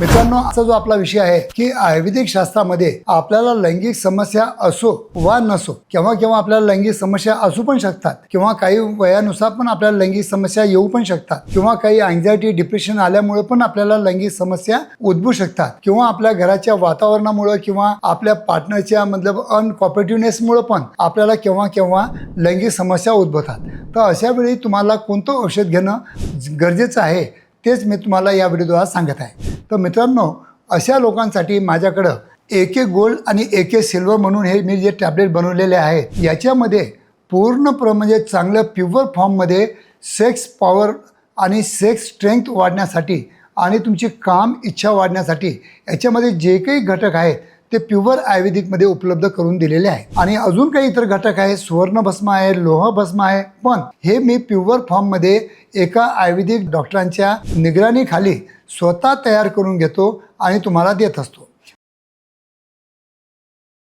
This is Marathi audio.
मित्रांनो आजचा जो आपला विषय आहे की आयुर्वेदिक शास्त्रामध्ये आपल्याला लैंगिक समस्या असो वा नसो केव्हा केव्हा आपल्याला लैंगिक समस्या असू पण शकतात किंवा काही वयानुसार पण आपल्याला लैंगिक समस्या येऊ पण शकतात किंवा काही अँझायटी डिप्रेशन आल्यामुळे पण आपल्याला लैंगिक समस्या उद्भवू शकतात किंवा आपल्या घराच्या वातावरणामुळे किंवा आपल्या पार्टनरच्या मतलब अनकॉपरेटिव्हनेसमुळे पण आपल्याला केव्हा केव्हा लैंगिक समस्या उद्भवतात. तर अशा वेळी तुम्हाला कोणतं औषध घेणं गरजेचं आहे तेच मी तुम्हाला या व्हिडिओद्वारा सांगत आहे. तर मित्रांनो अशा लोकांसाठी माझ्याकडं एक एक गोल्ड आणि एक एक सिल्वर म्हणून हे मी जे टॅबलेट बनवलेले आहे याच्यामध्ये पूर्ण प्र म्हणजे चांगलं प्युअर फॉर्ममध्ये सेक्स पॉवर आणि सेक्स स्ट्रेंथ वाढण्यासाठी आणि तुमची काम इच्छा वाढण्यासाठी याच्यामध्ये जे काही घटक आहेत ते प्युअर आयुर्वेदिकमध्ये उपलब्ध करून दिलेले आहे. आणि अजून काही इतर घटक आहे सुवर्ण भस्म आहे लोह भस्म आहे. पण हे मी प्युअर फॉर्ममध्ये एका आयुर्वेदिक डॉक्टरांच्या निगराणीखाली स्वतः तयार करून घेतो आणि तुम्हाला देत असतो.